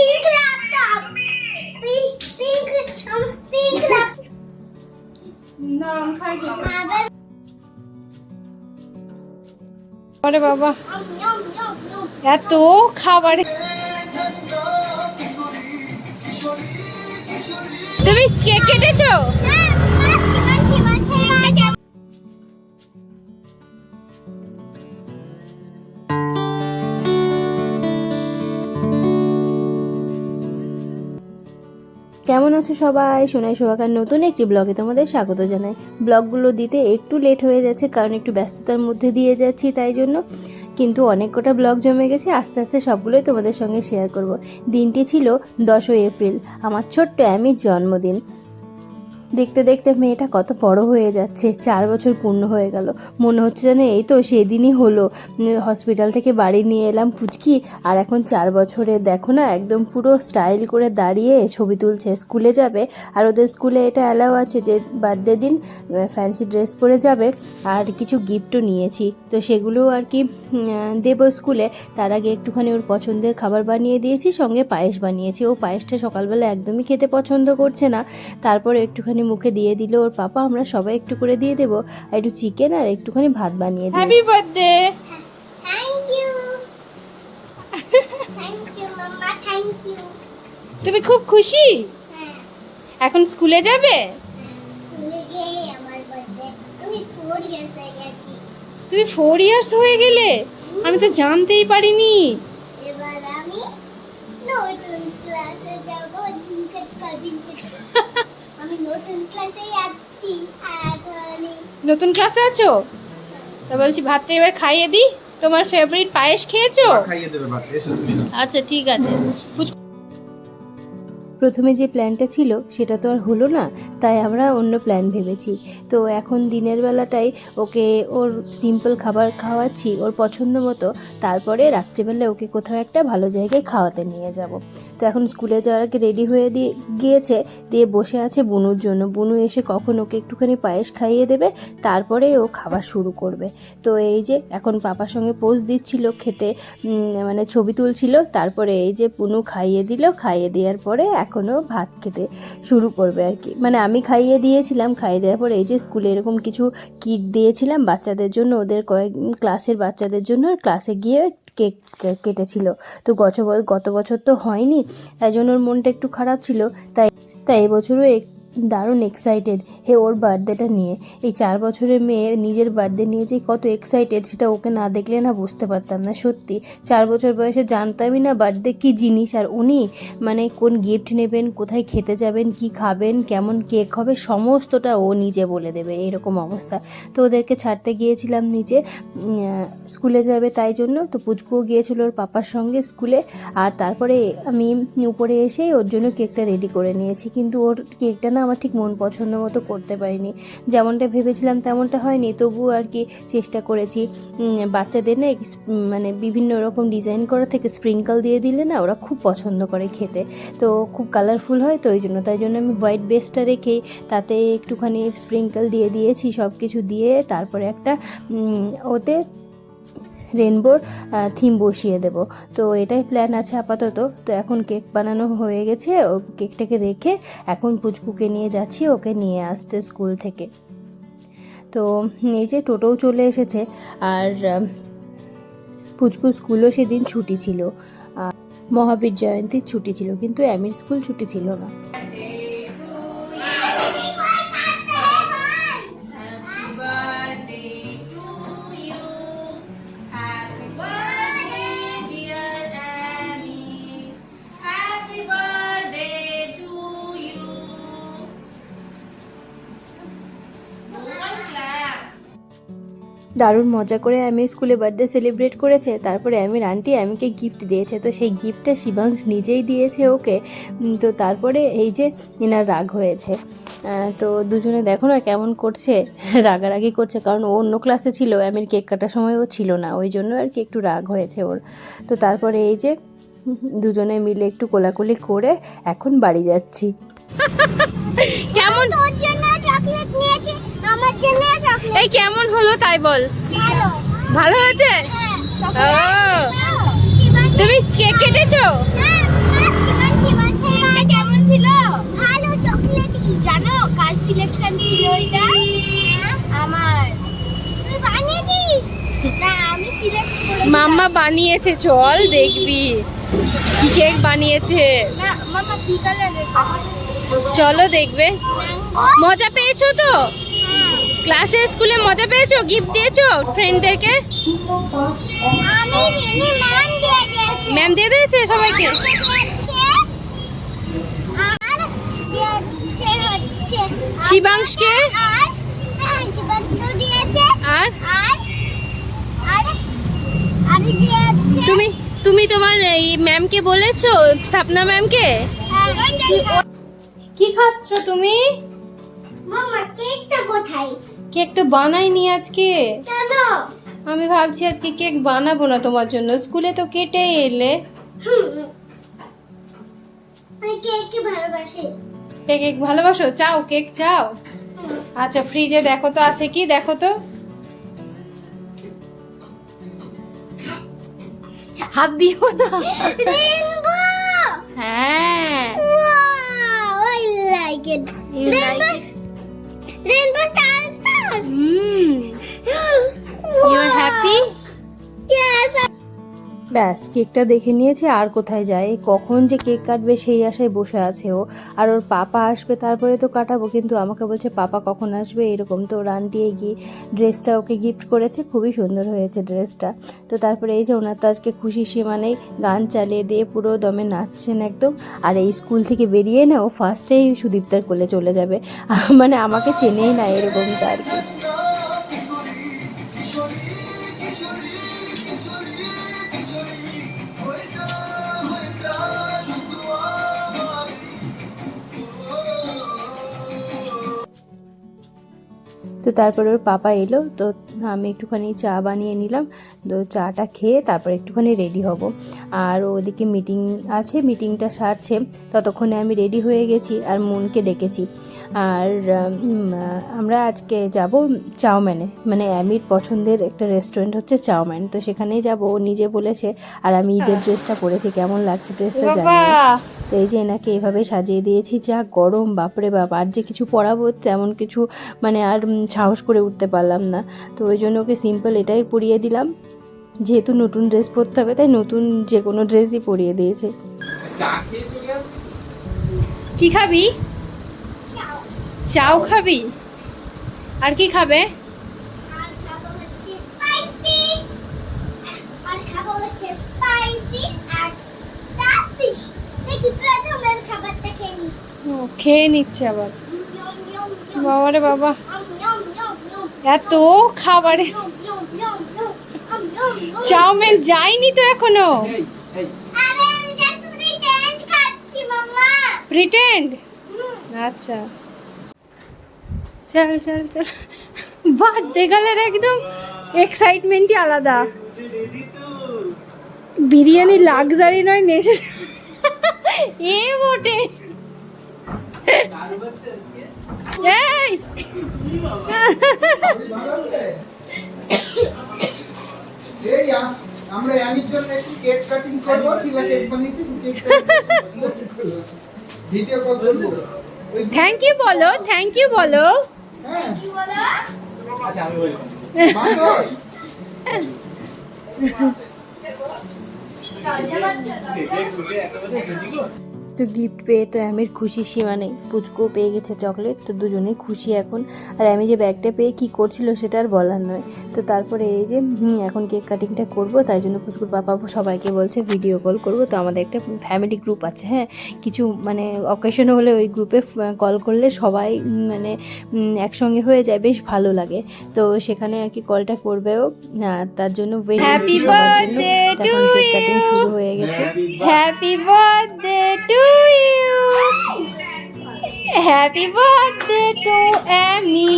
Pink pink pink laptop না আমি খাই না। আবার আরে বাবা। এত খাবার। তুমি কেক কেটেছো? কেমন আছো সবাই? সোনাই সোহাগার নতুন একটি ব্লগে তোমাদের স্বাগত জানাই। ব্লগগুলো দিতে একটু লেট হয়ে যাচ্ছে, কারণ একটু ব্যস্ততার মধ্যে দিয়ে যাচ্ছি তাই জন্য। কিন্তু অনেক কটা ব্লগ জমে গেছে, আস্তে আস্তে সবগুলোই তোমাদের সঙ্গে শেয়ার করব। দিনটি ছিল দশই এপ্রিল, আমার ছোট্ট অ্যামির জন্মদিন। দেখতে দেখতে মেয়েটা কত বড় হয়ে যাচ্ছে, চার বছর পূর্ণ হয়ে গেল। মনে হচ্ছে যেন এই তো সেদিনই হলো। হসপিটাল থেকে বাড়ি নিয়ে এলাম পুচকি, আর এখন চার বছরে দেখো না, একদম পুরো স্টাইল করে দাঁড়িয়ে ছবি তুলছে। স্কুলে যাবে, আর ওদের স্কুলে এটা অ্যালাউ আছে যে বার্থডে দিন ফ্যান্সি ড্রেস পরে যাবে, আর কিছু গিফটও নিয়েছি। তো সেগুলো আর কি দেবো স্কুলে। তার আগে একটুখানি ওর পছন্দের খাবার বানিয়ে দিয়েছি, সঙ্গে পায়েস বানিয়েছি। ও পায়েসটা সকালবেলা একদমই খেতে পছন্দ করছে না। তারপরে একটুখানি মুখে দিয়ে দিল ওর পাপা আমরা সবাই একটু করে দিয়ে দেবো আর একটু চিকেন আর একটুখানি ভাত বানিয়ে হ্যাপি দিয়েছি birthday thank you thank you mamma thank you তুমি খুব খুশি? হ্যাঁ। এখন স্কুলে যাবে? হয়ে তুমি ফোর ইয়ার্স হয়ে গেলে? আমি তো জানতেই পারিনি। এবার আমি নতুন ক্লাসে যাব। দিন কাজকা দিন কাজকা আমি নতুন ক্লাসে যাচ্ছি নতুন ক্লাসে আছো? তা বলছি ভাতটা এবার খাইয়ে দিই। তোমার ফেভারিট পায়েস খেয়েছো? খাইয়ে দেবে ভাত এসে তুমি। আচ্ছা ঠিক আছে। প্রথমে যে প্ল্যানটা ছিল সেটা তো আর হলো না তাই আমরা অন্য প্ল্যান ভেবেছি। তো এখন দিনের বেলাটাই ওকে ওর সিম্পল খাবার খাওয়াচ্ছি ওর পছন্দ মতো। তারপরে রাত্রিবেলা ওকে কোথাও একটা ভালো জায়গায় খাওয়াতে নিয়ে যাব। তো এখন স্কুলে যাওয়ার আগে রেডি হয়ে দিয়ে গিয়েছে, দিয়ে বসে আছে বুনুর জন্য। বুনু এসে কখন ওকে একটুখানি পায়েস খাইয়ে দেবে, তারপরে ও খাবার শুরু করবে। তো এই যে এখন পাপার সঙ্গে পোজ দিচ্ছিল খেতে মানে ছবি তুলছিল, তারপরে এই যে পুনু খাইয়ে দিল, খাইয়ে দেওয়ার পরে এখনও ভাত খেতে শুরু করবে আর কি। মানে আমি খাইয়ে দিয়েছিলাম, খাইয়ে দেওয়ার পরে এই যে স্কুলে এরকম কিছু কিট দিয়েছিলাম বাচ্চাদের জন্য, ওদের কয়েক ক্লাসের বাচ্চাদের জন্য ক্লাসে গিয়ে কেক কেটেছিল। তো গত গত বছর তো হয়নি, তাই জন্য ওর মনটা একটু খারাপ ছিল। তাই তাই এবছরও দারুণ এক্সাইটেড হে ওর বার্থডেটা নিয়ে। এই চার বছরের মেয়ে নিজের বার্থডে নিয়ে যে কত এক্সাইটেড সেটা ওকে না দেখলে না বুঝতে পারতাম না সত্যি। চার বছর বয়সে জানতামই না বার্থডে কী জিনিস আর উনি মানে কোন গিফট নেবেন কোথায় খেতে যাবেন কি খাবেন কেমন কেক হবে সমস্তটা ও নিজে বলে দেবে এরকম অবস্থা। তো ওদেরকে ছাড়তে গিয়েছিলাম আহ, স্কুলে যাবে তাই জন্য। তো পুচকুও গিয়েছিল ওর পাপার সঙ্গে স্কুলে আর তারপরে আমি উপরে এসেই ওর জন্য কেকটা রেডি করে নিয়েছি। কিন্তু ওর কেকটা না আমার ঠিক মন পছন্দ মতো করতে পারিনি। যেমনটা ভেবেছিলাম তেমনটা হয়নি। তবুও আর কি চেষ্টা করেছি। বাচ্চাদের না মানে বিভিন্ন রকম ডিজাইন করা থেকে স্প্রিঙ্কল দিয়ে দিলে না ওরা খুব পছন্দ করে খেতে। তো খুব কালারফুল হয় তো ওই জন্য। তাই জন্য আমি হোয়াইট বেসটা রেখেই তাতে একটুখানি স্প্রিঙ্কল দিয়ে দিয়েছি। সব কিছু দিয়ে তারপরে একটা ওতে রেনবোর থিম বসিয়ে দেব। তো এটাই প্ল্যান আছে আপাতত। তো এখন কেক বানানো হয়ে গেছে, ও কেকটাকে রেখে এখন পুচকুকে নিয়ে যাচ্ছি, ওকে নিয়ে আসতে স্কুল থেকে। তো এই যে টোটোও চলে এসেছে, আর পুচকু স্কুলও সেদিন ছুটি ছিল। মহাবীর জয়ন্তীর ছুটি ছিল, কিন্তু অ্যামির স্কুল ছুটি ছিল না। দারুণ মজা করে আমি স্কুলে বার্থডে সেলিব্রেট করেছে তারপরে আমির আন্টি আমিকে গিফট দিয়েছে। তো সেই গিফটটা শিবাংশ নিজেই দিয়েছে ওকে। তো তারপরে এই যে এনার রাগ হয়েছে। তো দুজনে দেখো না কেমন করছে রাগারাগি করছে কারণ ও অন্য ক্লাসে ছিল আমির কেক কাটার সময় ও ছিল না ওই জন্য আর কি একটু রাগ হয়েছে ওর। তো তারপরে এই যে দুজনে মিলে একটু কোলাকুলি করে এখন বাড়ি যাচ্ছি। কেমন? এই কেমন হলো তাই বল। ভালো হয়েছে? তুমি কেক কেটেছো? কেমন মাম্মা বানিয়েছে, চল দেখবি। কি কেক বানিয়েছে? চলো দেখবে। মজা পেয়েছ তো? ক্লাসে স্কুলে মজা পেয়েছ? গিফট দিয়েছ ফ্রেন্ডদেরকে ম্যাম দিয়ে দিয়েছে। সবাইকে? শিবাংশকে? আর হ্যাঁ তুমি তুমি তোমার এই ম্যামকে বলেছ সাপনা ম্যামকে? হ্যাঁ। কি খাচ্ছ তুমি? কেক তো বানাইনি আজকে। কেন? আমি ভাবছি আজকে কেক বানাবো না তোমার জন্য। স্কুলে তো কেটে এলে। কেক কেক ভালোবাসো? চাও কেক চাও? আচ্ছা ফ্রিজে দেখো তো আছে কি? দেখো তো। হাত দিও না। হ্যাঁ। Wow I like it You like it? ব্যাস, কেকটা দেখে নিয়েছে, আর কোথায় যায়? কখন যে কেক কাটবে সেই আশায় বসে আছে ও। আর ওর পাপা আসবে, তারপরে তো কাটাবো, কিন্তু আমাকে বলছে, পাপা কখন আসবে? এরকম তো ওর আন্টি এগিয়ে ড্রেসটা ওকে গিফট করেছে, খুবই সুন্দর হয়েছে ড্রেসটা তো তারপরে এই যে ওনার তো আজকে খুশি সীমা নেই, গান চালিয়ে দিয়ে পুরো দমে নাচছেন একদম। আর এই স্কুল থেকে বেরিয়ে না, ও ফার্স্টেই সুদীপ্তার কোলে চলে যাবে। মানে আমাকে চেনেই না এরকমটা আর কি। তো তারপরে ওর পাপা এলো তো আমি একটুখানি চা বানিয়ে নিলাম। তো চাটা খেয়ে তারপর একটুখানি রেডি হব। আর ওদিকে মিটিং আছে মিটিংটা সারছে। ততক্ষণে আমি রেডি হয়ে গেছি আর মনকে ডেকেছি। আর আমরা আজকে যাব চাউম্যানে মানে অ্যামির পছন্দের একটা রেস্টুরেন্ট হচ্ছে চাউম্যান তো সেখানেই যাব। ও নিজে বলেছে আর আমি ঈদের ড্রেসটা পরেছি। কেমন লাগছে ড্রেসটা জানি তো এই যে এনাকে এভাবে সাজিয়ে দিয়েছি যা গরম বাপরে বাপ। আর যে কিছু পরাবো তেমন কিছু মানে আর সাহস করে উঠতে পারলাম না। তো ওই জন্য ওকে সিম্পল এটাই পরিয়ে দিলাম। যেহেতু নতুন ড্রেস পরতে হবে তাই নতুন যে কোনো ড্রেসই পরিয়ে দিয়েছে। কি খাবি? চাও চাও খাবি? আর কি খাবে? খেয়ে ও খেয়ে নিচ্ছে আবার। বাবারে বাবা। এত খাবারে চাউমিন যায়নি তো এখনও? আরে প্রিটেন্ড আচ্ছা। চল চল চল। বার্থডে গালের একদম এক্সাইটমেন্টই আলাদা। বিরিয়ানি লাক্সারি নয় নেসে এ বটে। এই। এই আমরা আমির জন্য একটু কেক কাটিং করব। শিলা কেক বানিয়েছি কেক ভিডিও কল করব। থ্যাংক ইউ বলো থ্যাংক ইউ বলো। হ্যাঁ। কি বলো? তো গিফট পেয়ে তো আমির খুশি সীমা নেই পুচকো পেয়ে গেছে চকলেট তো দুজনেই খুশি এখন। আর আমি যে ব্যাগটা পেয়ে কি করছিল সেটা আর বলার নয়। তো তারপরে এই যে হুম, এখন কেক কাটিংটা করব তাই জন্য পুচকুর পাপা সবাইকে বলছে ভিডিও কল করব। তো আমাদের একটা ফ্যামিলি গ্রুপ আছে হ্যাঁ? কিছু মানে অকেশন হলে ওই গ্রুপে কল করলে সবাই মানে একসঙ্গে হয়ে যায় বেশ ভালো লাগে। তো সেখানে আর কি কলটা করবেও আর তার জন্য Happy করছি সবার জন্য। কেক কাটিং শুরু হয়ে গেছে। Happy birthday to you happy birthday to Amy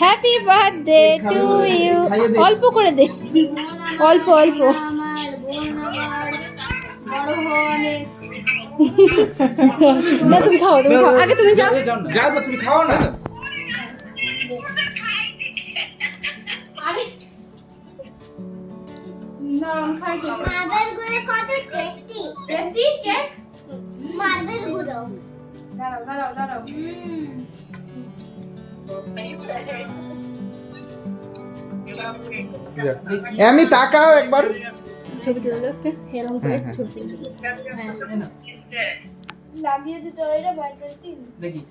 happy birthday to you অল্প করে দে। অল্প অল্প। না তুমি খাও তুমি খাও। আগে তুমি যাও। যাব তুমি খাও না। আরে না আমি খাই মার্বেলগুলো কত টেস্টি টেস্টি কেক মার্বেলগুলো দাঁড়াও দাঁড়াও দাঁড়াও। আমি তাকাও একবার। ছবি তুলে একটা এরকম করে হ্যাঁ, হ্যাঁ। ছবি। লাগিয়ে দিতে হয় না।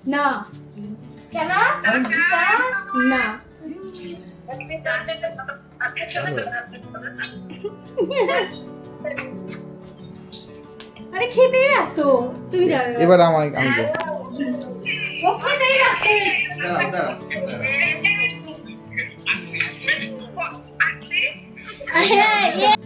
না। কেন না। আরে খেতেই ব্যস্ত তুমি যাবে এবার আমায় আমি যাই। ও খেতেই ব্যস্ত। হ্যাঁ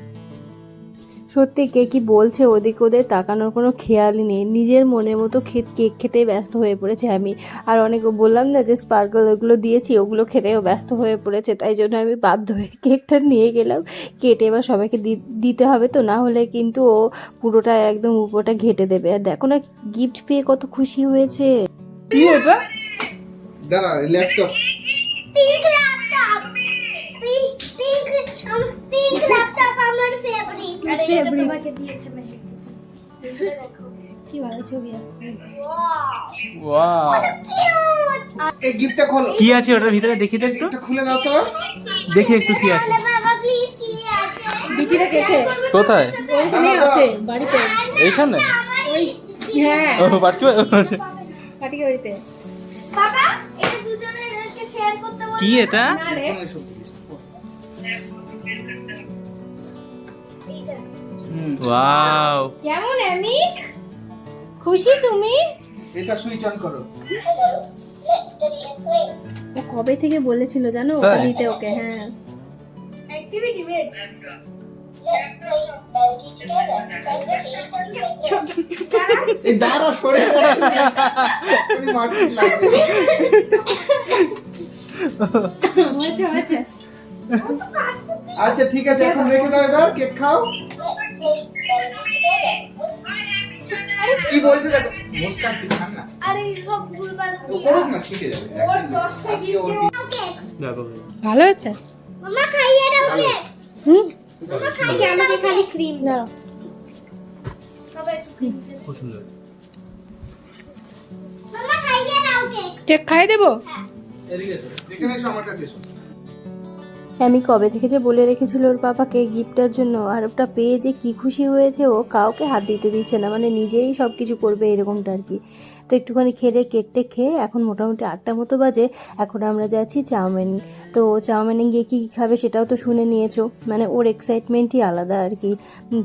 সত্যি কে কি বলছে ওদিক ওদের তাকানোর কোনো খেয়ালই নেই। নিজের মনের মতো খে- কেক খেতে ব্যস্ত হয়ে পড়েছে আমি। আর অনেক বললাম না যে স্পার্কল ওগুলো দিয়েছি ওগুলো খেতেও ব্যস্ত হয়ে পড়েছে তাই জন্য আমি বাধ্য হয়ে কেকটা নিয়ে গেলাম। কেটে এবার সবাইকে দি- দিতে হবে তো না হলে কিন্তু ও পুরোটা একদম উপরটা ঘেটে দেবে। আর দেখো না গিফট পেয়ে কত খুশি হয়েছে। কি এটা? দাঁড়াও laptop pink laptop pink pink laptop আমার ফেভারিট আরে এটা তোমাকে দিয়েছে মেহেক কি ভালো ছবি আসছে। ওয়াও কিউট এই গিফটটা খোলো। কি আছে ওটার ভিতরে? দেখি তো একটু। এটা খুলে দাও তো। দেখি একটু কি আছে। বাবা প্লিজ কি আছে? বিটি রেখেছে। কোথায়? ওইখানে আছে বাড়িতে। এইখানে? ওই হ্যাঁ। ও পাটকি আছে। পাটিকে বাড়িতে। বাবা এটা দুজনের এদেরকে শেয়ার করতে বল কি এটা? না রে। ওয়াও। কেমন আমি খুশি তুমি? এটা সুইচ অন করো। ও কবে থেকে বলেছিল জানো? ওটা দিতে ওকে হ্যাঁ। অ্যাক্টিভিটি এই দাঁড়া সরে। হয়েছে হয়েছে আচ্ছা ঠিক আছে এখন রেখে দাও এবার কেক খাও। কি বলছে দেখো? মুস্কান তুই খান না। আরে সব ভুলভাল করুক না শিখে যাবে। ওর দেখো। ভালো হয়েছে? মামা খাইয়ে দাও কেক হুম? মামা খাইয়ে আমাকে খালি ক্রিম দাও। বাবা খুব সুন্দর। মামা খাইয়ে দাও কেক কেক খাই দেবো? এখানে এসো আমার কাছে এসো আমি কবে থেকে যে বলে রেখেছিল ওর পাপাকে গিফটের জন্য আর ওটা পেয়ে যে কি খুশি হয়েছে ও কাউকে হাত দিতে দিচ্ছে না মানে নিজেই সব কিছু করবে এরকমটা আর কি। তো একটুখানি খেলে কেকটে খেয়ে এখন মোটামুটি আটটা মতো বাজে এখন আমরা যাচ্ছি চাউমিন। তো চাউমিনে গিয়ে কী কী খাবে সেটাও তো শুনে নিয়েছো মানে ওর এক্সাইটমেন্টই আলাদা আর কি।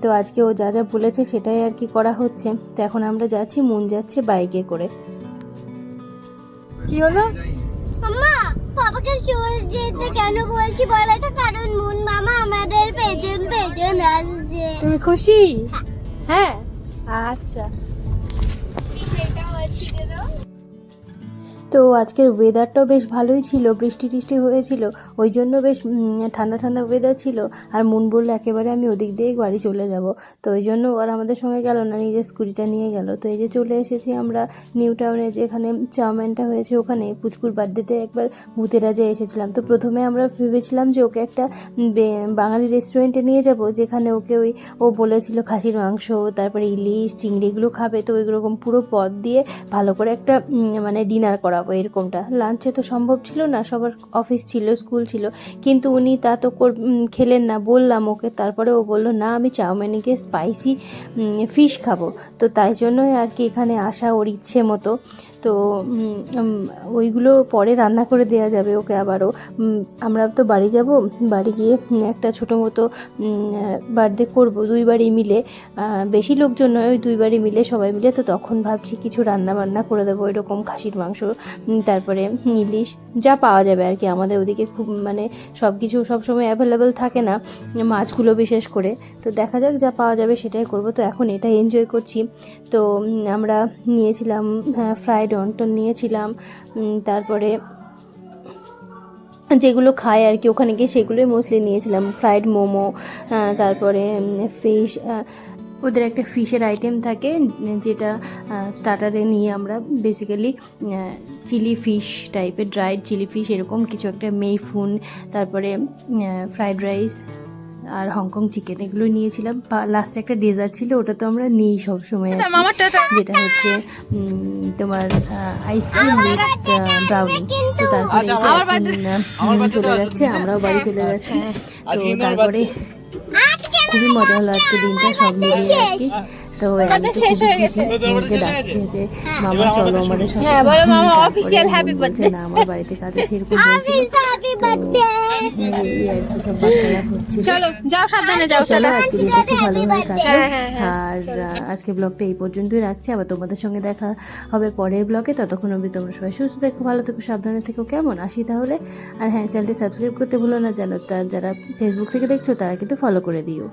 তো আজকে ও যা যা বলেছে সেটাই আর কি করা হচ্ছে। তো এখন আমরা যাচ্ছি মন যাচ্ছে বাইকে করে। কি হলো? বাবাকে চলে যেতে কেন বলছি? বলো তো কারণ মুন মামা আমাদের পেছন পেছন আসছে। তুমি খুশি? হ্যাঁ। আচ্ছা। সেটা হচ্ছে দাও তো আজকের ওয়েদারটাও বেশ ভালোই ছিল, বৃষ্টি টিষ্টি হয়েছিল, ওই জন্য বেশ ঠান্ডা ঠান্ডা ওয়েদার ছিল। আর মন বলল একেবারে আমি ওদিক দিয়েই বাড়ি চলে যাব। তো ওই জন্য আর আমাদের সঙ্গে গেল না, নিজের স্কুটিটা নিয়ে গেল। তো এই যে চলে এসেছি আমরা নিউ টাউনে যেখানে চাউমিনটা হয়েছে ওখানে, পুচকুর বার্থডেতে একবার ভূতেরা যে এসেছিলাম। তো প্রথমে আমরা ভেবেছিলাম যে ওকে একটা বাঙালি রেস্টুরেন্টে নিয়ে যাব, যেখানে ওকে ওই, ও বলেছিল খাসির মাংস, তারপরে ইলিশ, চিংড়িগুলো খাবে। তো ওইরকম পুরো পদ দিয়ে ভালো করে একটা মানে ডিনার করাবো। এরকমটা। লাঞ্চে তো সম্ভব ছিল না, সবার অফিস ছিল স্কুল ছিল, কিন্তু উনি তা তো খেলেন না, বললাম ওকে, তারপরে ও বলল, না, আমি চাউমিনে গিয়ে স্পাইসি ফিশ খাব। তো তাই জন্যই আর কি এখানে আসা ওর ইচ্ছে মতো। তো ওইগুলো পরে রান্না করে দেওয়া যাবে ওকে আবারও। আমরা তো বাড়ি যাব, বাড়ি গিয়ে একটা ছোটো মতো বার্থডে করব দুই বাড়ি মিলে বেশি লোকজন নয়, ওই দুই বাড়ি মিলে সবাই মিলে, তো তখন ভাবছি কিছু রান্না বান্না করে দেবো এরকম খাসির মাংস তারপরে ইলিশ, যা পাওয়া যাবে আর কি, আমাদের ওদিকে খুব মানে সব কিছু সবসময় অ্যাভেলেবেল থাকে না, মাছগুলো বিশেষ করে। তো দেখা যাক যা পাওয়া যাবে সেটাই করব। তো এখন এটা এনজয় করছি। তো আমরা নিয়েছিলাম হ্যাঁ ফ্রাইড অন্টন নিয়েছিলাম তারপরে যেগুলো খায় আর কি, ওখানে গিয়ে সেগুলোই মোস্টলি নিয়েছিলাম ফ্রাইড মোমো তারপরে ফিশ ওদের একটা ফিশের আইটেম থাকে, যেটা স্টার্টারে নিয়ে আমরা বেসিক্যালি চিলি ফিশ টাইপের ড্রাইড চিলি ফিশ এরকম কিছু একটা মেইফুন তারপরে ফ্রাইড রাইস আর হংকং চিকেন এগুলো নিয়েছিলাম। লাস্টে একটা ডেজার্ট ছিল ওটা তো আমরা নিই সব সময় মামার টাটা যেটা হচ্ছে তোমার আইসক্রিম উইথ ব্রাউনি তো তারপরে আহ, চলে যাচ্ছে আমরাও বাড়ি চলে যাচ্ছি। তো তারপরে খুবই মজা হলো আজকে দিনটা সব মিলিয়ে আর কি। তো শেষ হয়ে গেছে। যে মামা চলো আমাদের সাথে হ্যাঁ, বলো মামা। না আমার বাড়িতে কাজ আছে এরকম বলছিল হ্যাপি বার্থডে চলো যাও সাবধানে যাও চলো আজকে খুব কাটলো হ্যাঁ, হ্যাঁ, হ্যাঁ, আর আজকে ব্লগটা এই পর্যন্তই রাখছি। আবার তোমাদের সঙ্গে দেখা হবে পরের ব্লগে ততক্ষণ অবধি তোমরা সবাই সুস্থ থেকো ভালো থেকো সাবধানে থেকো। কেমন? আসি তাহলে। আর হ্যাঁ চ্যানেলটি সাবস্ক্রাইব করতে ভুলো না জানো তার যারা ফেসবুক থেকে দেখছ তারা কিন্তু ফলো করে দিও।